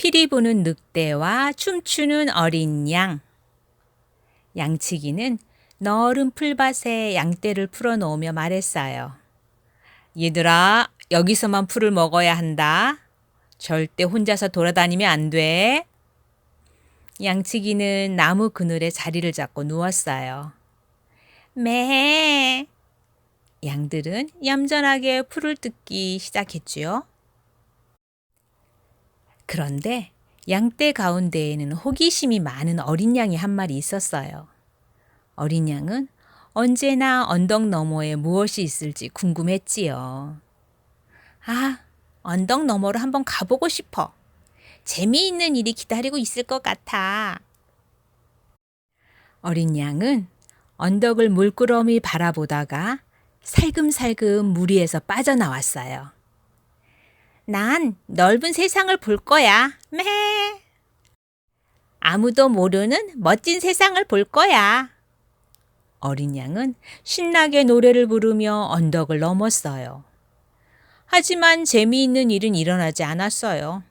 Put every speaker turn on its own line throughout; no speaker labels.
피리 부는 늑대와 춤추는 어린 양. 양치기는 너른 풀밭에 양떼를 풀어 놓으며 말했어요. 얘들아, 여기서만 풀을 먹어야 한다. 절대 혼자서 돌아다니면 안 돼. 양치기는 나무 그늘에 자리를 잡고 누웠어요. 매. 양들은 얌전하게 풀을 뜯기 시작했지요. 그런데 양떼 가운데에는 호기심이 많은 어린 양이 한 마리 있었어요. 어린 양은 언제나 언덕 너머에 무엇이 있을지 궁금했지요. 아, 언덕 너머로 한번 가보고 싶어. 재미있는 일이 기다리고 있을 것 같아. 어린 양은 언덕을 물끄러미 바라보다가 살금살금 물 위에서 빠져나왔어요. 난 넓은 세상을 볼 거야. 매. 아무도 모르는 멋진 세상을 볼 거야. 어린 양은 신나게 노래를 부르며 언덕을 넘었어요. 하지만 재미있는 일은 일어나지 않았어요.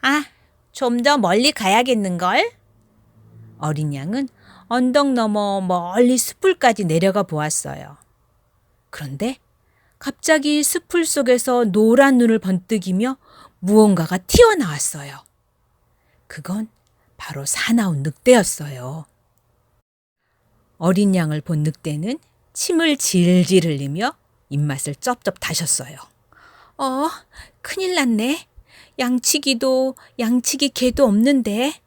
아, 좀 더 멀리 가야겠는걸? 어린 양은 언덕 너머 멀리 숲을까지 내려가 보았어요. 그런데 갑자기 숲을 속에서 노란 눈을 번뜩이며 무언가가 튀어나왔어요. 그건 바로 사나운 늑대였어요. 어린 양을 본 늑대는 침을 질질 흘리며 입맛을 쩝쩝 다셨어요. 어, 큰일 났네. 양치기도 양치기 개도 없는데.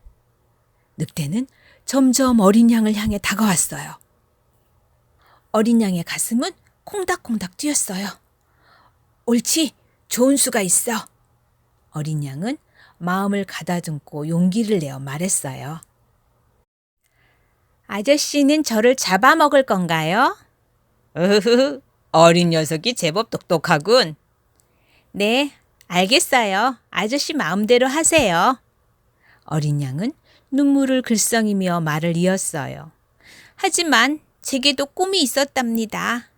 늑대는 점점 어린 양을 향해 다가왔어요. 어린 양의 가슴은 콩닥콩닥 뛰었어요. 옳지, 좋은 수가 있어. 어린 양은 마음을 가다듬고 용기를 내어 말했어요. 아저씨는 저를 잡아먹을 건가요? 으흐, 어린 녀석이 제법 똑똑하군. 네, 알겠어요. 아저씨 마음대로 하세요. 어린 양은 눈물을 글썽이며 말을 이었어요. 하지만 제게도 꿈이 있었답니다.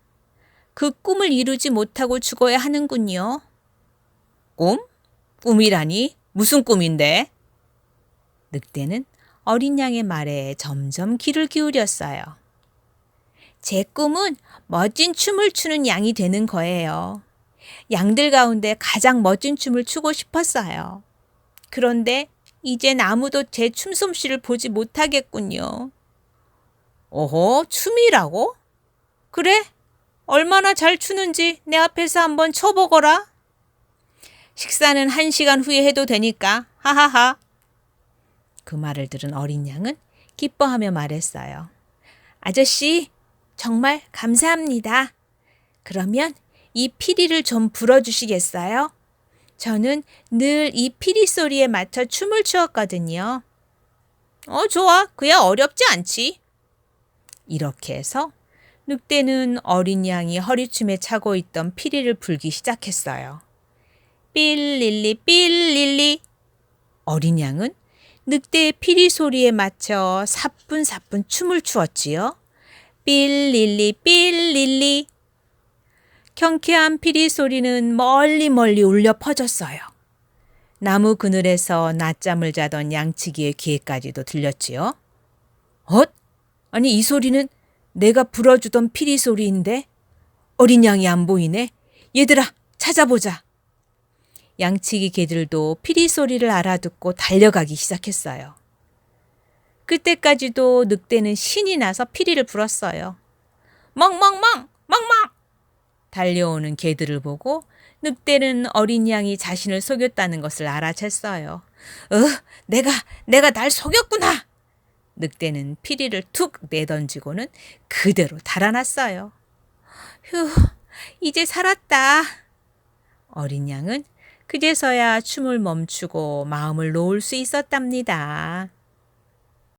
그 꿈을 이루지 못하고 죽어야 하는군요. 꿈? 꿈이라니? 무슨 꿈인데? 늑대는 어린 양의 말에 점점 귀를 기울였어요. 제 꿈은 멋진 춤을 추는 양이 되는 거예요. 양들 가운데 가장 멋진 춤을 추고 싶었어요. 그런데 이젠 아무도 제 춤솜씨를 보지 못하겠군요. 오호, 춤이라고? 그래? 얼마나 잘 추는지 내 앞에서 한번 춰보거라. 식사는 한 시간 후에 해도 되니까, 하하하. 그 말을 들은 어린 양은 기뻐하며 말했어요. 아저씨, 정말 감사합니다. 그러면 이 피리를 좀 불어주시겠어요? 저는 늘 이 피리 소리에 맞춰 춤을 추었거든요. 어, 좋아. 그야 어렵지 않지. 이렇게 해서 늑대는 어린 양이 허리춤에 차고 있던 피리를 불기 시작했어요. 삘릴리 삘릴리. 어린 양은 늑대의 피리 소리에 맞춰 사뿐사뿐 춤을 추었지요. 삘릴리 삘릴리. 경쾌한 피리 소리는 멀리 멀리 울려 퍼졌어요. 나무 그늘에서 낮잠을 자던 양치기의 귀에까지도 들렸지요. 엇? 아니 이 소리는 내가 불어주던 피리 소리인데 어린 양이 안 보이네. 얘들아 찾아보자. 양치기 개들도 피리 소리를 알아듣고 달려가기 시작했어요. 그때까지도 늑대는 신이 나서 피리를 불었어요. 멍멍멍! 멍멍! 달려오는 개들을 보고 늑대는 어린 양이 자신을 속였다는 것을 알아챘어요. 어, 내가, 내가 날 속였구나! 늑대는 피리를 툭 내던지고는 그대로 달아났어요. 휴, 이제 살았다. 어린 양은 그제서야 춤을 멈추고 마음을 놓을 수 있었답니다.